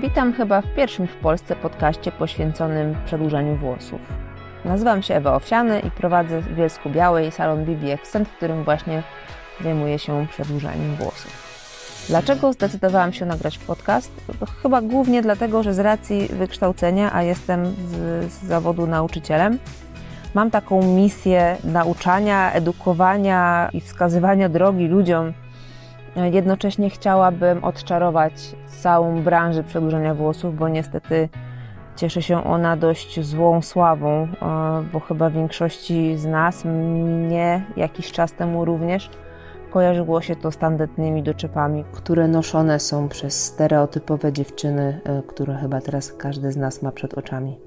Witam chyba w pierwszym w Polsce podcaście poświęconym przedłużaniu włosów. Nazywam się Ewa Owsiany i prowadzę w Bielsku Białej salon BB Extend, w którym właśnie zajmuję się przedłużaniem włosów. Dlaczego zdecydowałam się nagrać podcast? Chyba głównie dlatego, że z racji wykształcenia, a jestem z, z zawodu nauczycielem, mam taką misję nauczania, edukowania i wskazywania drogi ludziom. Jednocześnie chciałabym odczarować całą branżę przedłużania włosów, bo niestety cieszy się ona dość złą sławą, e, bo chyba większości z nas, mnie jakiś czas temu również, kojarzyło się to z tandetnymi doczepami, które noszone są przez stereotypowe dziewczyny, e, które chyba teraz każdy z nas ma przed oczami.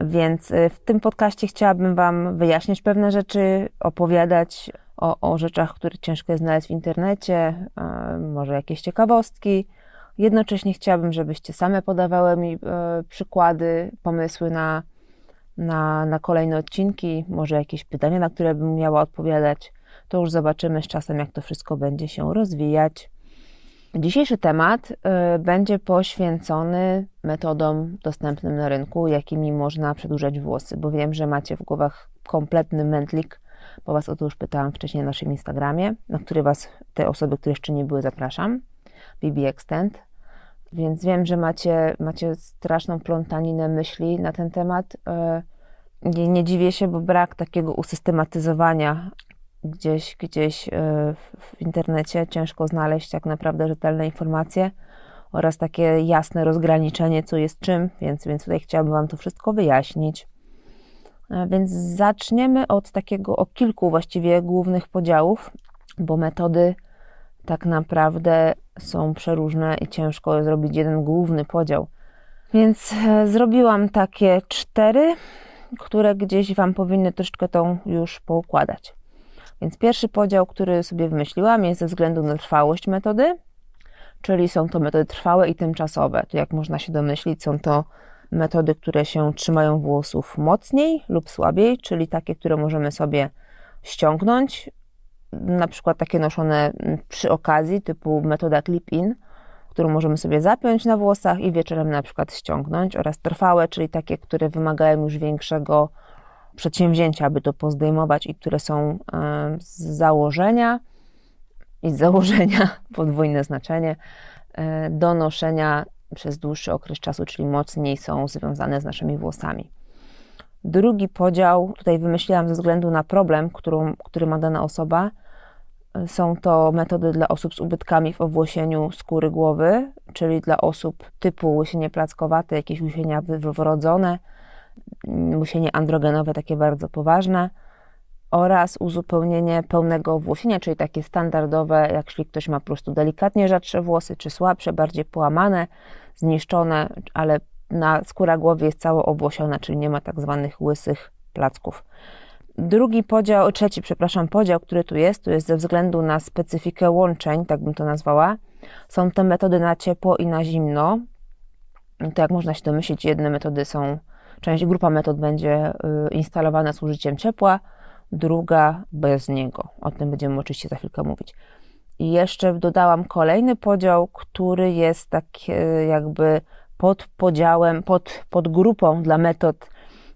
Więc e, w tym podcaście chciałabym Wam wyjaśnić pewne rzeczy, opowiadać o, o rzeczach, które ciężko jest znaleźć w internecie, e, może jakieś ciekawostki. Jednocześnie chciałabym, żebyście same podawały mi przykłady, pomysły na, na, na kolejne odcinki, może jakieś pytania, na które bym miała odpowiadać to już zobaczymy z czasem, jak to wszystko będzie się rozwijać. Dzisiejszy temat y, będzie poświęcony metodom dostępnym na rynku, jakimi można przedłużać włosy, bo wiem, że macie w głowach kompletny mętlik, bo Was o to już pytałam wcześniej na naszym Instagramie, na który Was, te osoby, które jeszcze nie były, zapraszam, BB Extend. Więc wiem, że macie, macie straszną plątaninę myśli na ten temat. Y, nie, nie dziwię się, bo brak takiego usystematyzowania gdzieś, gdzieś e, w internecie ciężko znaleźć tak naprawdę rzetelne informacje oraz takie jasne rozgraniczenie, co jest czym, więc, więc tutaj chciałabym Wam to wszystko wyjaśnić. E, więc zaczniemy od takiego, o kilku właściwie głównych podziałów, bo metody tak naprawdę są przeróżne i ciężko zrobić jeden główny podział. Więc e, zrobiłam takie cztery, które gdzieś Wam powinny troszeczkę tą już poukładać. Więc pierwszy podział, który sobie wymyśliłam, jest ze względu na trwałość metody, czyli są to metody trwałe i tymczasowe. Tu, jak można się domyślić, są to metody, które się trzymają włosów mocniej lub słabiej, czyli takie, które możemy sobie ściągnąć, na przykład takie noszone przy okazji, typu metoda clip-in, którą możemy sobie zapiąć na włosach i wieczorem na przykład ściągnąć, oraz trwałe, czyli takie, które wymagają już większego przedsięwzięcia, aby to pozdejmować i które są z założenia i z założenia, podwójne znaczenie, e, do noszenia przez dłuższy okres czasu, czyli mocniej są związane z naszymi włosami. Drugi podział, tutaj wymyśliłam ze względu na problem, którą, który ma dana osoba. Są to metody dla osób z ubytkami w owłosieniu skóry głowy, czyli dla osób typu łysienie plackowate, jakieś łysienia wrodzone, musienie androgenowe takie bardzo poważne oraz uzupełnienie pełnego włosienia, czyli takie standardowe, jak jeśli ktoś ma po prostu delikatnie rzadsze włosy, czy słabsze, bardziej połamane, zniszczone, ale na skóra głowy jest cało obłosiona, czyli nie ma tak zwanych łysych placków. Drugi podział, trzeci, przepraszam, podział, który tu jest, to jest ze względu na specyfikę łączeń, tak bym to nazwała. Są te metody na ciepło i na zimno. To jak można się domyślić, jedne metody są Część grupa metod będzie y, instalowana z użyciem ciepła, druga bez niego. O tym będziemy oczywiście za chwilkę mówić. I jeszcze dodałam kolejny podział, który jest tak jakby pod podziałem, pod, pod grupą dla metod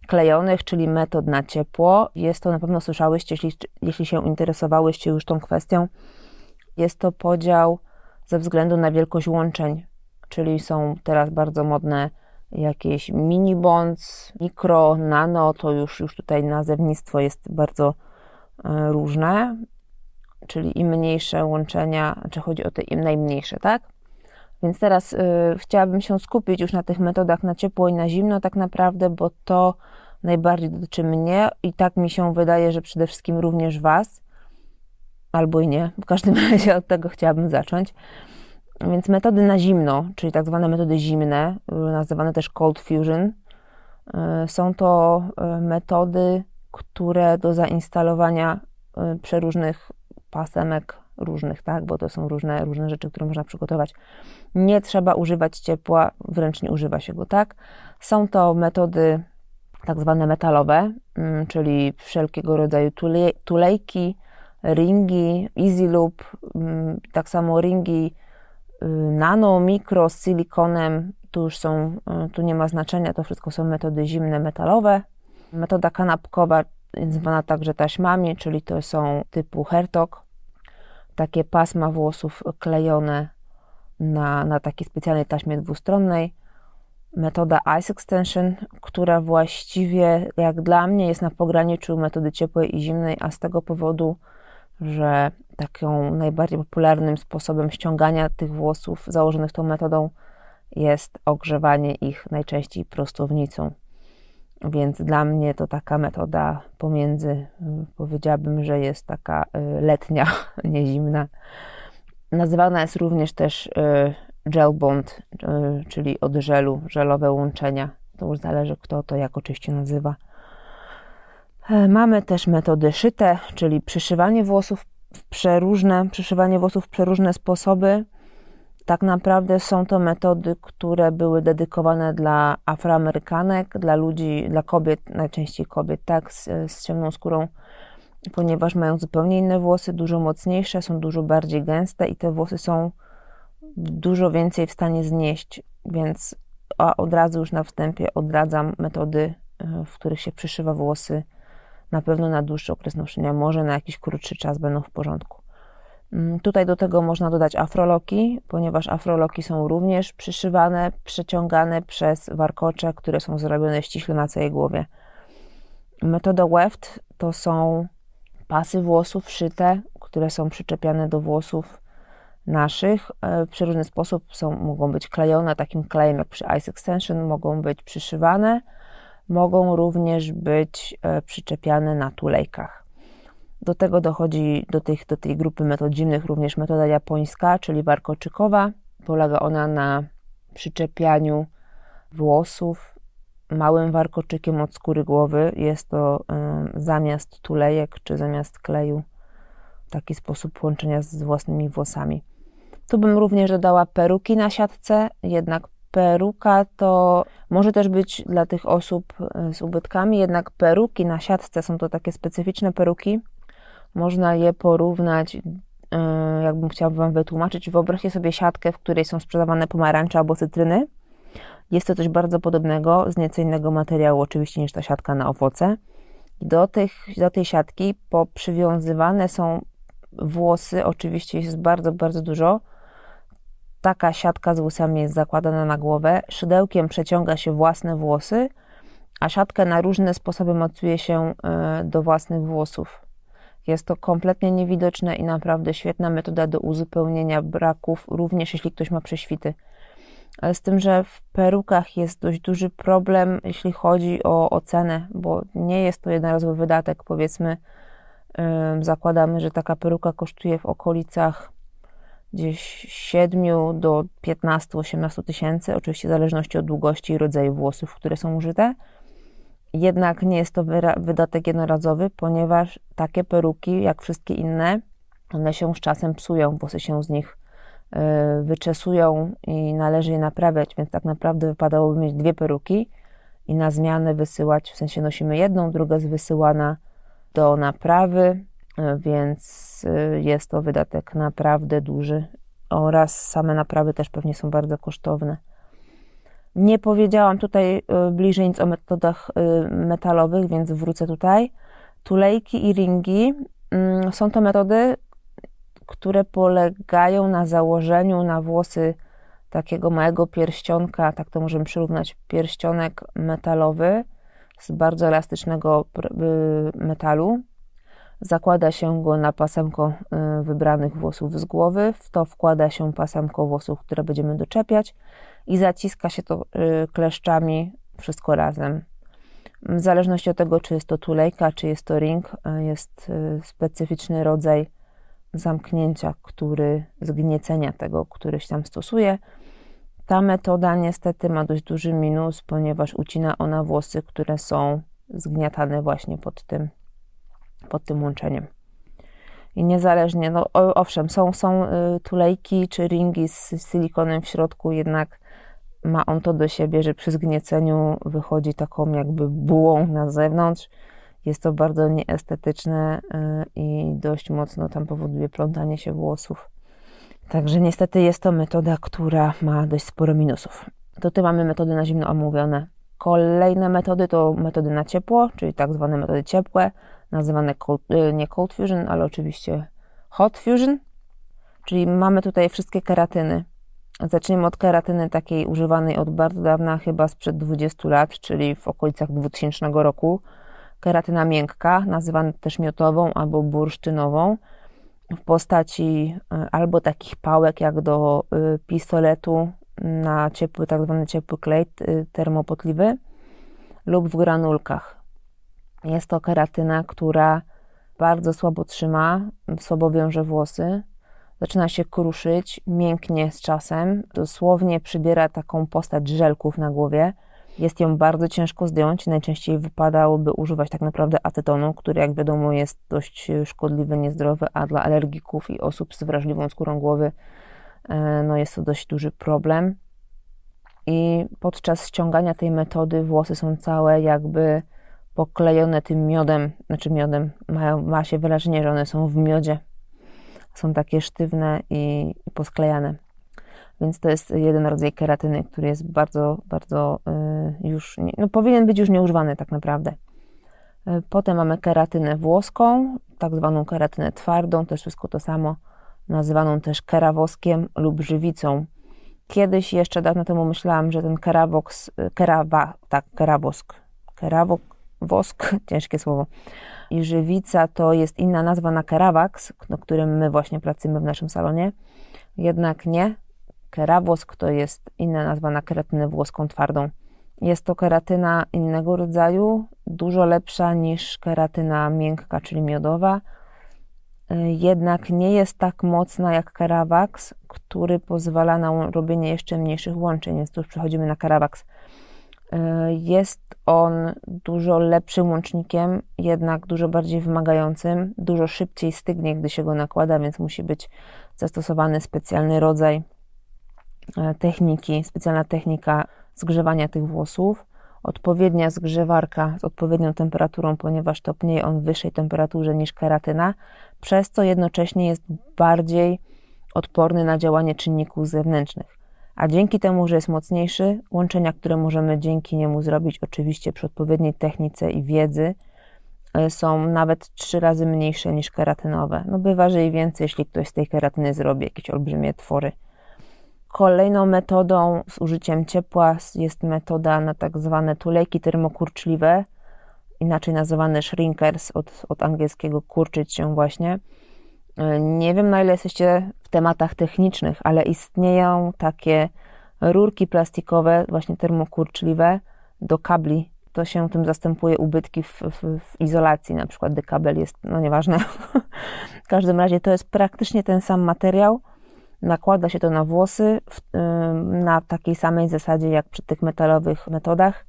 klejonych, czyli metod na ciepło. Jest to na pewno słyszałyście, jeśli, jeśli się interesowałyście już tą kwestią. Jest to podział ze względu na wielkość łączeń, czyli są teraz bardzo modne jakieś mini bonds, mikro, nano, to już, już tutaj nazewnictwo jest bardzo e, różne, czyli im mniejsze łączenia, czy chodzi o te im najmniejsze, tak? Więc teraz y, chciałabym się skupić już na tych metodach na ciepło i na zimno, tak naprawdę, bo to najbardziej dotyczy mnie i tak mi się wydaje, że przede wszystkim również Was, albo i nie. W każdym razie od tego chciałabym zacząć. Więc metody na zimno, czyli tak zwane metody zimne, nazywane też cold fusion, y, są to y, metody, które do zainstalowania y, przeróżnych pasemek różnych, tak, bo to są różne, różne rzeczy, które można przygotować. Nie trzeba używać ciepła, wręcz nie używa się go, tak. Są to metody tak zwane metalowe, mm, czyli wszelkiego rodzaju tulejki, ringi, easy loop, mm, tak samo ringi nano, mikro, z silikonem, tu już są, tu nie ma znaczenia, to wszystko są metody zimne, metalowe. Metoda kanapkowa, zwana także taśmami, czyli to są typu Hertog, takie pasma włosów klejone na, na takiej specjalnej taśmie dwustronnej. Metoda Ice Extension, która właściwie, jak dla mnie, jest na pograniczu metody ciepłej i zimnej, a z tego powodu, że taką najbardziej popularnym sposobem ściągania tych włosów założonych tą metodą jest ogrzewanie ich najczęściej prostownicą. Więc dla mnie to taka metoda pomiędzy, y, powiedziałabym, że jest taka y, letnia, nie zimna. Nazywana jest również też y, gel bond, czyli od żelu, żelowe łączenia. To już zależy, kto to jak oczywiście nazywa. E, mamy też metody szyte, czyli przyszywanie włosów w przeróżne, przyszywanie włosów w przeróżne sposoby. Tak naprawdę są to metody, które były dedykowane dla afroamerykanek, dla ludzi, dla kobiet, najczęściej kobiet, tak, z, z ciemną skórą, ponieważ mają zupełnie inne włosy, dużo mocniejsze, są dużo bardziej gęste i te włosy są dużo więcej w stanie znieść, więc od razu już na wstępie odradzam metody, e, w których się przyszywa włosy na pewno na dłuższy okres noszenia, może na jakiś krótszy czas będą w porządku. Mm, tutaj do tego można dodać afroloki, ponieważ afroloki są również przyszywane, przeciągane przez warkocze, które są zrobione ściśle na całej głowie. Metoda weft to są pasy włosów szyte, które są przyczepiane do włosów naszych. E, w przeróżny sposób są, mogą być klejone takim klejem jak przy Ice Extension, mogą być przyszywane, mogą również być e, przyczepiane na tulejkach. Do tego dochodzi do, tych, do tej grupy metod zimnych również metoda japońska, czyli warkoczykowa. Polega ona na przyczepianiu włosów małym warkoczykiem od skóry głowy. Jest to y, zamiast tulejek czy zamiast kleju taki sposób łączenia z własnymi włosami. Tu bym również dodała peruki na siatce, jednak peruka to może też być dla tych osób y, z ubytkami, jednak peruki na siatce są to takie specyficzne peruki, można je porównać, e, jakbym chciała Wam wytłumaczyć. Wyobraźcie sobie siatkę, w której są sprzedawane pomarańcze albo cytryny. Jest to coś bardzo podobnego, z nieco innego materiału oczywiście niż ta siatka na owoce. Do, tych, do tej siatki poprzywiązywane są włosy, oczywiście jest bardzo, bardzo dużo. Taka siatka z włosami jest zakładana na głowę, szydełkiem przeciąga się własne włosy, a siatkę na różne sposoby mocuje się e, do własnych włosów. Jest to kompletnie niewidoczne i naprawdę świetna metoda do uzupełnienia braków, również jeśli ktoś ma prześwity. Ale z tym, że w perukach jest dość duży problem, jeśli chodzi o ocenę, bo nie jest to jednorazowy wydatek. Powiedzmy, yy, zakładamy, że taka peruka kosztuje w okolicach gdzieś 7 do 15-18 tysięcy, oczywiście w zależności od długości i rodzaju włosów, które są użyte. Jednak nie jest to wydatek jednorazowy, ponieważ takie peruki, jak wszystkie inne, one się z czasem psują, włosy się z nich e, wyczesują i należy je naprawiać, więc tak naprawdę wypadałoby mieć dwie peruki i na zmianę wysyłać, w sensie nosimy jedną, druga jest wysyłana do naprawy, więc e, jest to wydatek naprawdę duży oraz same naprawy też pewnie są bardzo kosztowne. Nie powiedziałam tutaj y, bliżej nic o metodach metalowych, więc wrócę tutaj. Tulejki i ringi mm, są to metody, które polegają na założeniu na włosy takiego małego pierścionka, tak to możemy przyrównać, pierścionek metalowy z bardzo elastycznego y, metalu. Zakłada się go na pasemko wybranych włosów z głowy, w to wkłada się pasemko włosów, które będziemy doczepiać i zaciska się to y, kleszczami wszystko razem. W zależności od tego, czy jest to tulejka, czy jest to ring, y, jest y, specyficzny rodzaj zamknięcia, który, zgniecenia tego, który się tam stosuje. Ta metoda niestety ma dość duży minus, ponieważ ucina ona włosy, które są zgniatane właśnie pod tym, pod tym łączeniem. I niezależnie, no owszem, są, są tulejki czy ringi z silikonem w środku, jednak ma on to do siebie, że przy zgnieceniu wychodzi taką jakby bułą na zewnątrz. Jest to bardzo nieestetyczne y, i dość mocno tam powoduje plątanie się włosów. Także niestety jest to metoda, która ma dość sporo minusów. To tu mamy metody na zimno omówione. Kolejne metody to metody na ciepło, czyli tak zwane metody ciepłe, nazywane cold, y, nie cold fusion, ale oczywiście hot fusion. Czyli mamy tutaj wszystkie keratyny. Zaczniemy od keratyny takiej używanej od bardzo dawna, chyba sprzed 20 lat, czyli w okolicach 2000 roku. Keratyna miękka, nazywana też miotową albo bursztynową, w postaci y, albo takich pałek jak do y, pistoletu na ciepły, tak zwany ciepły klej termopotliwy lub w granulkach. Jest to keratyna, która bardzo słabo trzyma, słabo wiąże włosy, zaczyna się kruszyć, mięknie z czasem, dosłownie przybiera taką postać żelków na głowie. Jest ją bardzo ciężko zdjąć. Najczęściej wypadałoby używać tak naprawdę acetonu, który, jak wiadomo, jest dość szkodliwy, niezdrowy, a dla alergików i osób z wrażliwą skórą głowy e, no jest to dość duży problem. I podczas ściągania tej metody włosy są całe jakby poklejone tym miodem, znaczy miodem, ma, ma się wrażenie, że one są w miodzie. Są takie sztywne i, posklejane. Więc to jest jeden rodzaj keratyny, który jest bardzo, bardzo y, już, nie, no powinien być już nieużywany tak naprawdę. Y, potem mamy keratynę włoską, tak zwaną keratynę twardą, też wszystko to samo, nazywaną też kerawoskiem lub żywicą. Kiedyś jeszcze dawno temu myślałam, że ten kerawoks, y, kerawa, tak, kerawosk, kerawok, wosk, ciężkie słowo, i żywica to jest inna nazwa na kerawaks, na którym my właśnie pracujemy w naszym salonie. Jednak nie. Kerawosk to jest inna nazwa na keratynę włoską twardą. Jest to keratyna innego rodzaju, dużo lepsza niż keratyna miękka, czyli miodowa. Jednak nie jest tak mocna jak Keravax, który pozwala na robienie jeszcze mniejszych łączeń, więc tu już przechodzimy na Keravax. Jest on dużo lepszym łącznikiem, jednak dużo bardziej wymagającym, dużo szybciej stygnie, gdy się go nakłada, więc musi być zastosowany specjalny rodzaj e, techniki, specjalna technika zgrzewania tych włosów. Odpowiednia zgrzewarka z odpowiednią temperaturą, ponieważ topnieje on w wyższej temperaturze niż keratyna, przez co jednocześnie jest bardziej odporny na działanie czynników zewnętrznych. A dzięki temu, że jest mocniejszy, łączenia, które możemy dzięki niemu zrobić, oczywiście przy odpowiedniej technice i wiedzy, e, są nawet trzy razy mniejsze niż keratynowe. No bywa, że i więcej, jeśli ktoś z tej keratyny zrobi jakieś olbrzymie twory. Kolejną metodą z użyciem ciepła jest metoda na tak zwane tulejki termokurczliwe, inaczej nazywane shrinkers, od, od angielskiego kurczyć się właśnie. E, nie wiem, na ile jesteście w tematach technicznych, ale istnieją takie rurki plastikowe, właśnie termokurczliwe do kabli. To się tym zastępuje ubytki w, w, w izolacji, na przykład gdy kabel jest, no nieważne. w każdym razie to jest praktycznie ten sam materiał. Nakłada się to na włosy w, na takiej samej zasadzie jak przy tych metalowych metodach.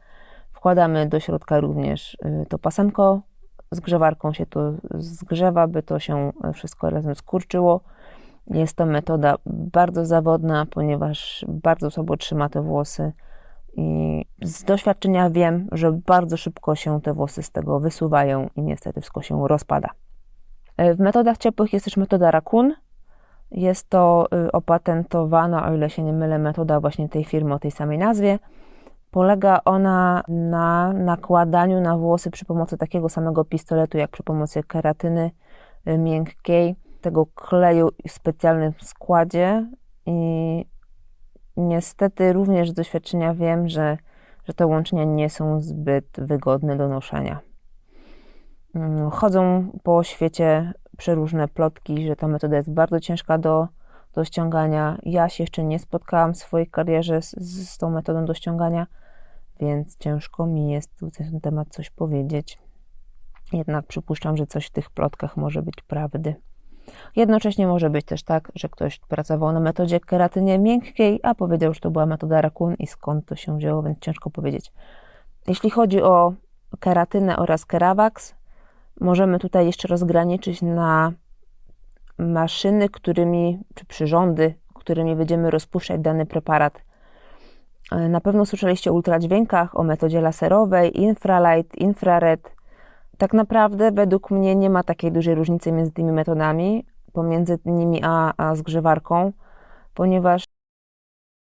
Wkładamy do środka również y, to pasemko zgrzewarką się to zgrzewa, by to się wszystko razem skurczyło. Jest to metoda bardzo zawodna, ponieważ bardzo słabo trzyma te włosy. I z doświadczenia wiem, że bardzo szybko się te włosy z tego wysuwają i niestety wszystko się rozpada. W metodach ciepłych jest też metoda rakun. Jest to y, opatentowana, o ile się nie mylę, metoda właśnie tej firmy o tej samej nazwie. Polega ona na nakładaniu na włosy przy pomocy takiego samego pistoletu, jak przy pomocy keratyny y, miękkiej, tego kleju w specjalnym składzie. I niestety również z doświadczenia wiem, że, że te łączenia nie są zbyt wygodne do noszenia. Mm, chodzą po świecie przeróżne plotki, że ta metoda jest bardzo ciężka do, do ściągania. Ja się jeszcze nie spotkałam w swojej karierze z, z tą metodą do ściągania więc ciężko mi jest na ten temat coś powiedzieć. Jednak przypuszczam, że coś w tych plotkach może być prawdy. Jednocześnie może być też tak, że ktoś pracował na metodzie keratynie miękkiej, a powiedział, że to była metoda rakun i skąd to się wzięło, więc ciężko powiedzieć. Jeśli chodzi o keratynę oraz keravax, możemy tutaj jeszcze rozgraniczyć na maszyny, którymi, czy przyrządy, którymi będziemy rozpuszczać dany preparat na pewno słyszeliście o ultradźwiękach, o metodzie laserowej, infralight, infrared. Tak naprawdę według mnie nie ma takiej dużej różnicy między tymi metodami, pomiędzy nimi a, a zgrzewarką. ponieważ